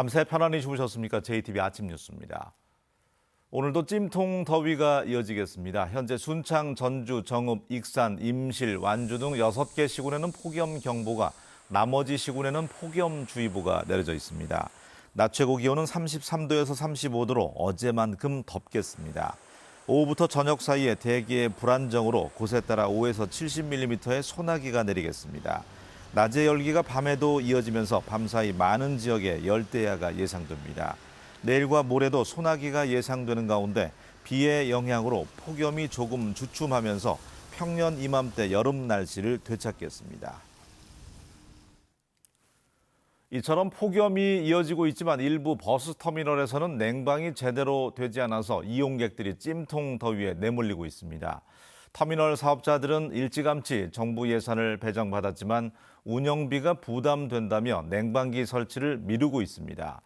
밤새 편안히 주무셨습니까? JTB 아침 뉴스입니다. 오늘도 찜통 더위가 이어지겠습니다. 현재 순창, 전주, 정읍, 익산, 임실, 완주 등 6개 시군에는 폭염경보가, 나머지 시군에는 폭염주의보가 내려져 있습니다. 낮 최고 기온은 33도에서 35도로 어제만큼 덥겠습니다. 오후부터 저녁 사이에 대기의 불안정으로 곳에 따라 5에서 70mm의 소나기가 내리겠습니다. 낮의 열기가 밤에도 이어지면서 밤사이 많은 지역에 열대야가 예상됩니다. 내일과 모레도 소나기가 예상되는 가운데 비의 영향으로 폭염이 조금 주춤하면서 평년 이맘때 여름 날씨를 되찾겠습니다. 이처럼 폭염이 이어지고 있지만 일부 버스 터미널에서는 냉방이 제대로 되지 않아서 이용객들이 찜통 더위에 내몰리고 있습니다. 터미널 사업자들은 일찌감치 정부 예산을 배정받았지만 운영비가 부담된다며 냉방기 설치를 미루고 있습니다.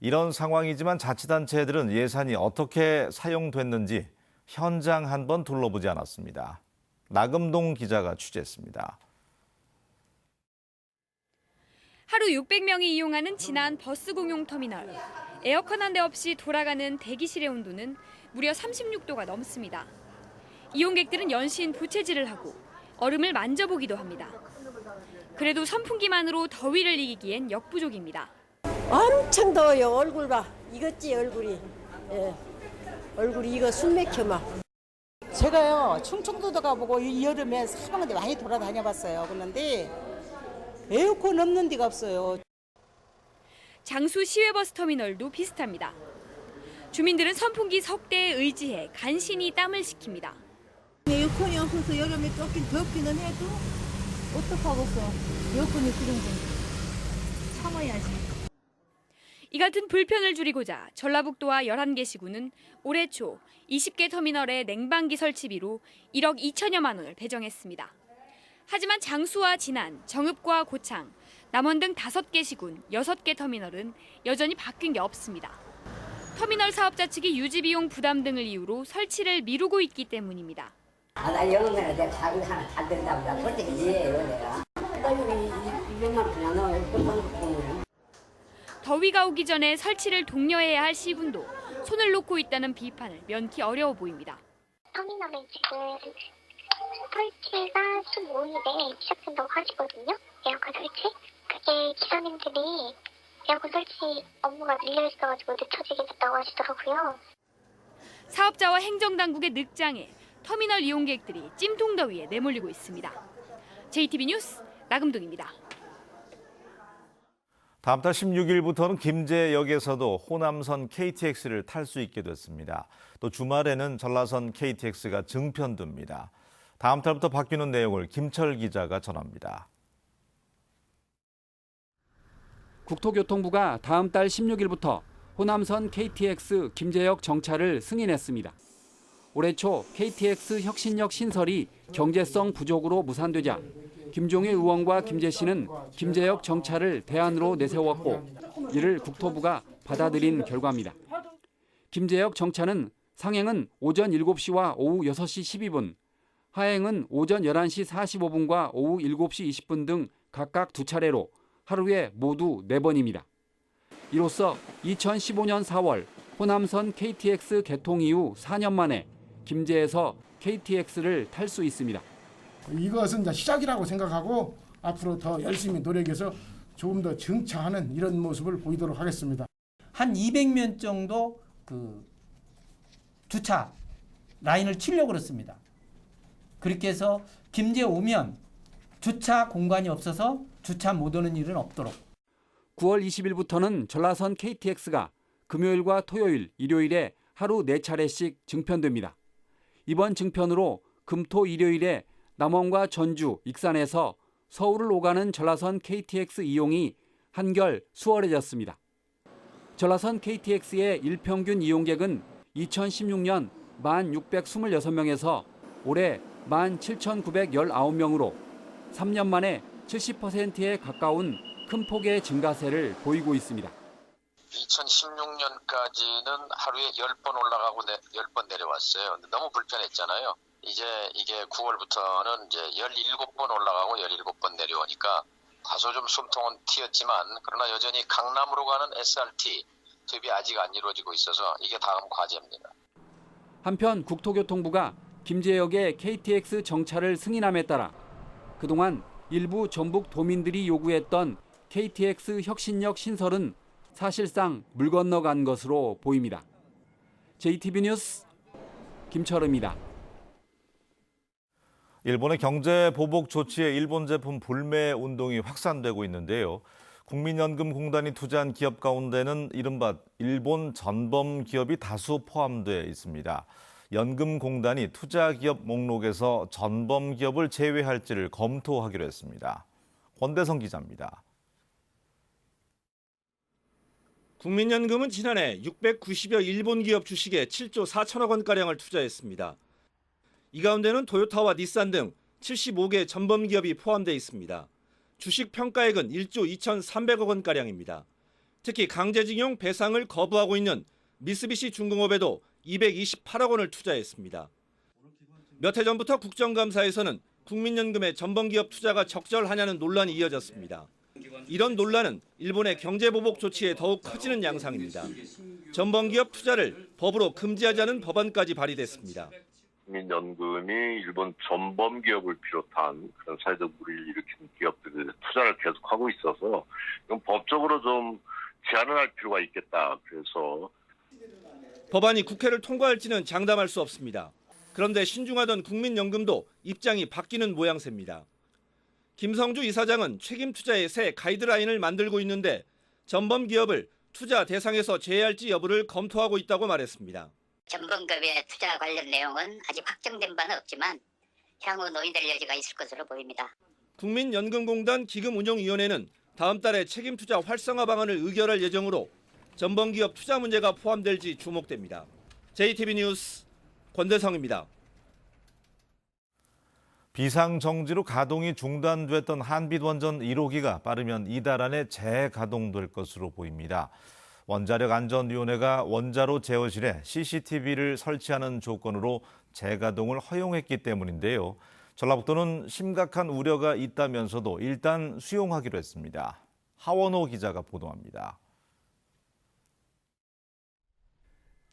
이런 상황이지만 자치단체들은 예산이 어떻게 사용됐는지 현장 한번 둘러보지 않았습니다. 나금동 기자가 취재했습니다. 하루 600명이 이용하는 지난 버스 공용 터미널. 에어컨 한 대 없이 돌아가는 대기실의 온도는 무려 36도가 넘습니다. 이용객들은 연신 부채질을 하고 얼음을 만져보기도 합니다. 그래도 선풍기만으로 더위를 이기기엔 역부족입니다. 엄청 더워요. 얼굴 봐. 이것지 얼굴이. 예. 얼굴이 이거 숨 막혀 막. 제가요 충청도도 가보고 이 여름에 사방에 많이 돌아다녀봤어요. 그런데 에어컨 없는 데가 없어요. 장수 시외버스 터미널도 비슷합니다. 주민들은 선풍기 석 대에 의지해 간신히 땀을 식힙니다. 없어서 여름에 조금 덥기는 해도 어떡하겠어. 에어컨이 그 정도. 참아야지. 이 같은 불편을 줄이고자 전라북도와 11개 시군은 올해 초 20개 터미널의 냉방기 설치비로 1억 2천여만 원을 배정했습니다. 하지만 장수와 진안, 정읍과 고창, 남원 등 5개 시군, 6개 터미널은 여전히 바뀐 게 없습니다. 터미널 사업자 측이 유지 비용 부담 등을 이유로 설치를 미루고 있기 때문입니다. 아, 나 여름에 내가 자기 하나 잘 된다고 나 솔직히 이해해요 내가 딸이 200만 원이나 나와요 끝나는 더위가 오기 전에 설치를 독려해야 할 시군도 손을 놓고 있다는 비판을 면키 어려워 보입니다. 터미널은 지금 설치가 15일에 시작된다고 하시거든요. 에어컨 설치. 그게 기사님들이 에어컨 설치 업무가 밀려 있어가지고 늦춰지게 됐다고 하시더라고요. 사업자와 행정당국의 늑장에 터미널 이용객들이 찜통더위에 내몰리고 있습니다. JTB 뉴스 나금동입니다. 다음 달 16일부터는 김제역에서도 호남선 KTX를 탈 수 있게 됐습니다. 또 주말에는 전라선 KTX가 증편됩니다. 다음 달부터 바뀌는 내용을 김철 기자가 전합니다. 국토교통부가 다음 달 16일부터 호남선 KTX 김제역 정차를 승인했습니다. 올해 초 KTX 혁신역 신설이 경제성 부족으로 무산되자 김종희 의원과 김재 씨는 김제역 정차를 대안으로 내세웠고 이를 국토부가 받아들인 결과입니다. 김제역 정차는 상행은 오전 7시와 오후 6시 12분, 하행은 오전 11시 45분과 오후 7시 20분 등 각각 두 차례로 하루에 모두 4번입니다. 이로써 2015년 4월 호남선 KTX 개통 이후 4년 만에 김제에서 KTX를 탈 수 있습니다. 이것은 이제 시작이라고 생각하고 앞으로 더 열심히 노력해서 조금 더 증차하는 이런 모습을 보이도록 하겠습니다. 한 200면 정도 그 주차 라인을 치려고 그렇습니다. 그렇게 해서 김제 오면 주차 공간이 없어서 주차 못 오는 일은 없도록 9월 20일부터는 전라선 KTX가 금요일과 토요일, 일요일에 하루 4차례씩 증편됩니다. 이번 증편으로 금토 일요일에 남원과 전주, 익산에서 서울을 오가는 전라선 KTX 이용이 한결 수월해졌습니다. 전라선 KTX의 일평균 이용객은 2016년 1,626명에서 올해 17,919명으로 3년 만에 70%에 가까운 큰 폭의 증가세를 보이고 있습니다. 2016년까지는 하루에 10번 올라가고 내, 10번 내려왔어요. 너무 불편했잖아요. 이제 이게 9월부터는 이제 17번 올라가고 17번 내려오니까 다소 좀 숨통은 튀었지만 그러나 여전히 강남으로 가는 SRT 투입이 아직 안 이루어지고 있어서 이게 다음 과제입니다. 한편 국토교통부가 김제역의 KTX 정차를 승인함에 따라 그동안 일부 전북 도민들이 요구했던 KTX 혁신역 신설은 사실상 물 건너간 것으로 보입니다. JTB 뉴스 김철음입니다. 일본의 경제 보복 조치에 일본 제품 불매 운동이 확산되고 있는데요. 국민연금공단이 투자한 기업 가운데는 이른바 일본 전범 기업이 다수 포함돼 있습니다. 연금공단이 투자 기업 목록에서 전범 기업을 제외할지를 검토하기로 했습니다. 권대성 기자입니다. 국민연금은 지난해 690여 일본 기업 주식에 7조 4천억 원가량을 투자했습니다. 이 가운데는 토요타와 닛산 등 75개 전범 기업이 포함되어 있습니다. 주식 평가액은 1조 2,300억 원가량입니다. 특히 강제징용 배상을 거부하고 있는 미쓰비시 중공업에도 228억 원을 투자했습니다. 몇 해 전부터 국정감사에서는 국민연금의 전범기업 투자가 적절하냐는 논란이 이어졌습니다. 이런 논란은 일본의 경제보복 조치에 더욱 커지는 양상입니다. 전범기업 투자를 법으로 금지하자는 법안까지 발의됐습니다. 국민연금이 일본 전범 기업을 비롯한 그런 사회적 무리를 일으키는 기업들에 투자를 계속하고 있어서 이건 법적으로 좀 제한을 할 필요가 있겠다. 그래서 법안이 국회를 통과할지는 장담할 수 없습니다. 그런데 신중하던 국민연금도 입장이 바뀌는 모양새입니다. 김성주 이사장은 책임 투자의 새 가이드라인을 만들고 있는데 전범 기업을 투자 대상에서 제외할지 여부를 검토하고 있다고 말했습니다. 전범급의 투자 관련 내용은 아직 확정된 바는 없지만 향후 논의될 여지가 있을 것으로 보입니다. 국민연금공단 기금운용위원회는 다음 달에 책임 투자 활성화 방안을 의결할 예정으로 전범 기업 투자 문제가 포함될지 주목됩니다. JTB 뉴스 권대성입니다. 비상정지로 가동이 중단됐던 한빛원전 1호기가 빠르면 이달 안에 재가동될 것으로 보입니다. 원자력안전위원회가 원자로 제어실에 CCTV를 설치하는 조건으로 재가동을 허용했기 때문인데요. 전라북도는 심각한 우려가 있다면서도 일단 수용하기로 했습니다. 하원호 기자가 보도합니다.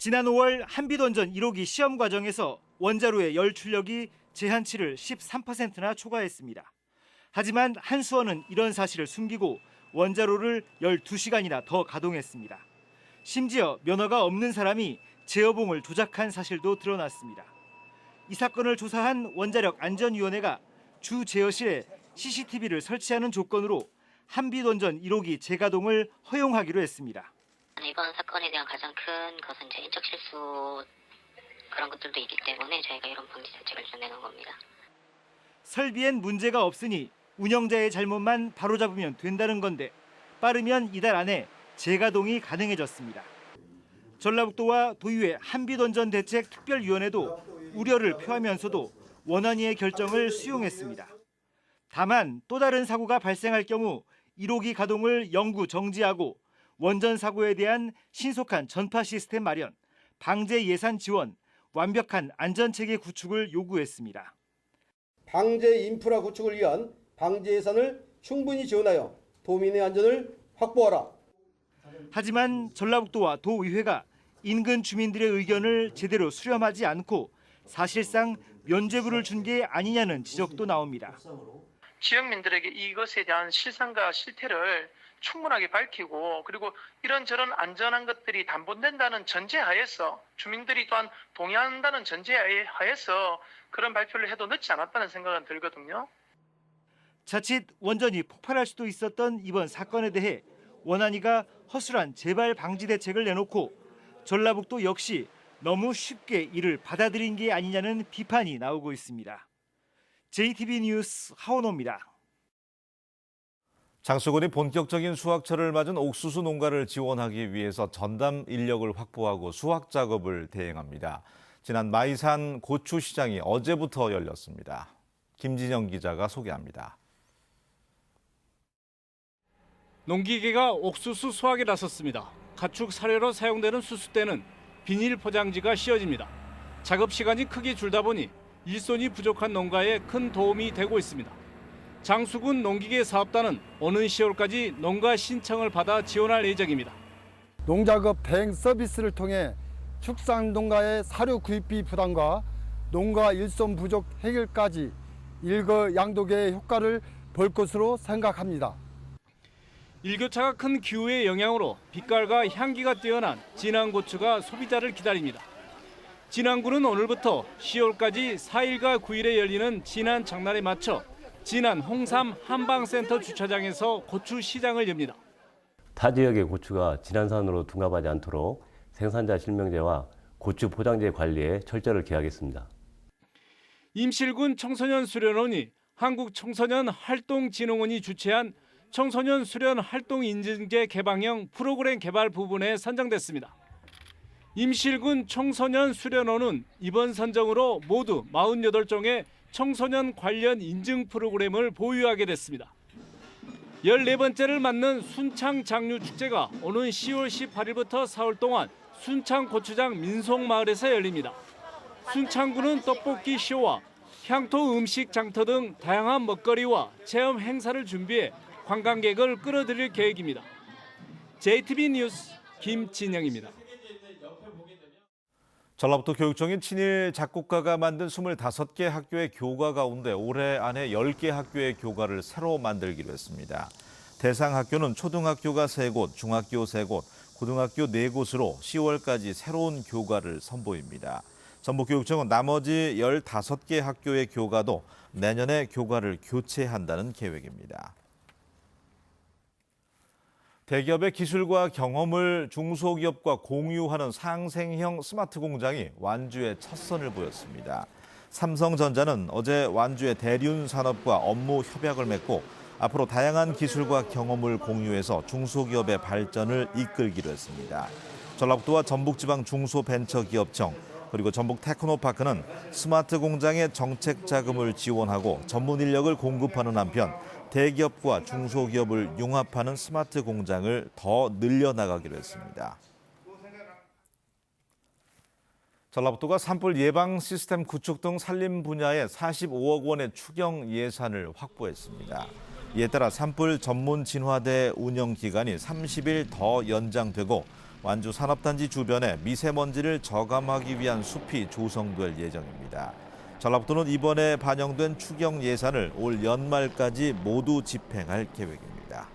지난 5월 한빛원전 1호기 시험 과정에서 원자로의 열 출력이 제한치를 13%나 초과했습니다. 하지만 한수원은 이런 사실을 숨기고 원자로를 12시간이나 더 가동했습니다. 심지어 면허가 없는 사람이 제어봉을 조작한 사실도 드러났습니다. 이 사건을 조사한 원자력 안전위원회가 주 제어실에 CCTV를 설치하는 조건으로 한빛원전 1호기 재가동을 허용하기로 했습니다. 이번 사건에 대한 가장 큰 것은 이제 인적 실수 그런 것들도 있기 때문에 저희가 이런 방지 대책을 좀 내놓은 겁니다. 설비엔 문제가 없으니 운영자의 잘못만 바로잡으면 된다는 건데 빠르면 이달 안에 재가동이 가능해졌습니다. 전라북도와 도의회 한빛원전 대책 특별위원회도 우려를 표하면서도 원안위의 결정을 수용했습니다. 다만 또 다른 사고가 발생할 경우 1호기 가동을 영구 정지하고 원전 사고에 대한 신속한 전파 시스템 마련, 방제 예산 지원, 완벽한 안전 체계 구축을 요구했습니다. 방제 인프라 구축을 위한 방제 예산을 충분히 지원하여 도민의 안전을 확보하라. 하지만 전라북도와 도의회가 인근 주민들의 의견을 제대로 수렴하지 않고 사실상 면죄부를 준 게 아니냐는 지적도 나옵니다. 지역민들에게 이것에 대한 실상과 실태를 충분하게 밝히고 그리고 이런저런 안전한 것들이 담보된다는 전제하에서 주민들이 또한 동의한다는 전제하에서 그런 발표를 해도 늦지 않았다는 생각은 들거든요. 자칫 원전이 폭발할 수도 있었던 이번 사건에 대해 원안위가 허술한 재발 방지 대책을 내놓고 전라북도 역시 너무 쉽게 이를 받아들인 게 아니냐는 비판이 나오고 있습니다. JTB 뉴스 하원호입니다. 장수군이 본격적인 수확철을 맞은 옥수수 농가를 지원하기 위해서 전담 인력을 확보하고 수확 작업을 대행합니다. 지난 마이산 고추 시장이 어제부터 열렸습니다. 김진영 기자가 소개합니다. 농기계가 옥수수 수확에 나섰습니다. 가축 사료로 사용되는 수수대는 비닐 포장지가 씌워집니다. 작업 시간이 크게 줄다 보니 일손이 부족한 농가에 큰 도움이 되고 있습니다. 장수군 농기계 사업단은 오는 10월까지 농가 신청을 받아 지원할 예정입니다. 농작업 대행 서비스를 통해 축산 농가의 사료 구입비 부담과 농가 일손 부족 해결까지 일거 양독의 효과를 볼 것으로 생각합니다. 일교차가 큰 기후의 영향으로 빛깔과 향기가 뛰어난 진안 고추가 소비자를 기다립니다. 진안군은 오늘부터 10월까지 4일과 9일에 열리는 진안 장날에 맞춰 진안 홍삼 한방센터 주차장에서 고추 시장을 엽니다. 타 지역의 고추가 진안산으로 둔갑하지 않도록 생산자 실명제와 고추 포장재 관리에 철저를 기하겠습니다. 임실군 청소년 수련원이 한국 청소년 활동진흥원이 주최한 청소년 수련 활동 인증제 개방형 프로그램 개발 부분에 선정됐습니다. 임실군 청소년 수련원은 이번 선정으로 모두 48종의 청소년 관련 인증 프로그램을 보유하게 됐습니다. 14번째를 맞는 순창 장류 축제가 오는 10월 18일부터 4월 동안 순창 고추장 민속마을에서 열립니다. 순창구는 떡볶이 쇼와 향토 음식 장터 등 다양한 먹거리와 체험 행사를 준비해 관광객을 끌어들일 계획입니다. JTB 뉴스 김진영입니다. 전라북도 교육청인 친일 작곡가가 만든 25개 학교의 교과 가운데 올해 안에 10개 학교의 교과를 새로 만들기로 했습니다. 대상 학교는 초등학교가 3곳, 중학교 3곳, 고등학교 4곳으로 10월까지 새로운 교과를 선보입니다. 전북교육청은 나머지 15개 학교의 교과도 내년에 교과를 교체한다는 계획입니다. 대기업의 기술과 경험을 중소기업과 공유하는 상생형 스마트 공장이 완주에 첫 선을 보였습니다. 삼성전자는 어제 완주의 대륜 산업과 업무 협약을 맺고 앞으로 다양한 기술과 경험을 공유해서 중소기업의 발전을 이끌기로 했습니다. 전라북도와 전북지방 중소벤처기업청 그리고 전북 테크노파크는 스마트 공장의 정책 자금을 지원하고 전문 인력을 공급하는 한편 대기업과 중소기업을 융합하는 스마트 공장을 더 늘려나가기로 했습니다. 전라북도가 산불 예방 시스템 구축 등 산림 분야에 45억 원의 추경 예산을 확보했습니다. 이에 따라 산불 전문 진화대 운영 기간이 30일 더 연장되고 완주 산업단지 주변에 미세먼지를 저감하기 위한 숲이 조성될 예정입니다. 전라북도는 이번에 반영된 추경 예산을 올 연말까지 모두 집행할 계획입니다.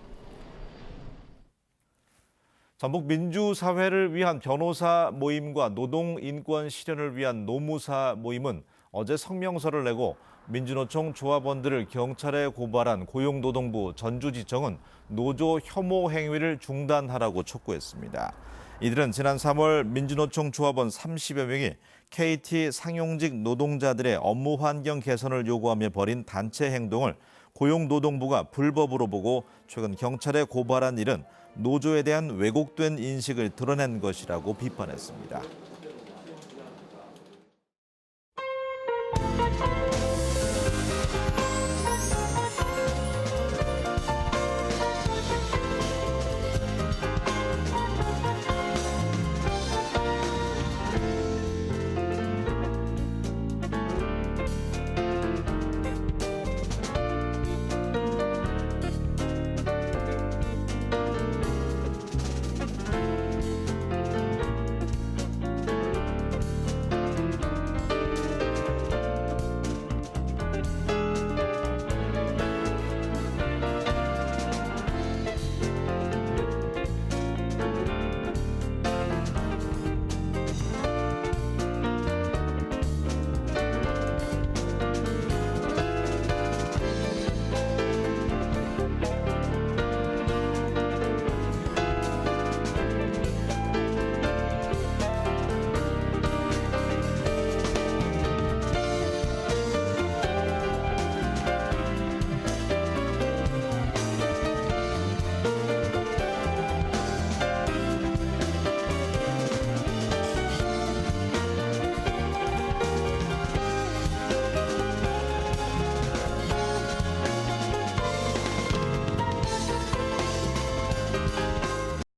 전북 민주사회를 위한 변호사 모임과 노동인권 실현을 위한 노무사 모임은 어제 성명서를 내고 민주노총 조합원들을 경찰에 고발한 고용노동부 전주지청은 노조 혐오 행위를 중단하라고 촉구했습니다. 이들은 지난 3월 민주노총 조합원 30여 명이 KT 상용직 노동자들의 업무 환경 개선을 요구하며 벌인 단체 행동을 고용노동부가 불법으로 보고 최근 경찰에 고발한 일은 노조에 대한 왜곡된 인식을 드러낸 것이라고 비판했습니다.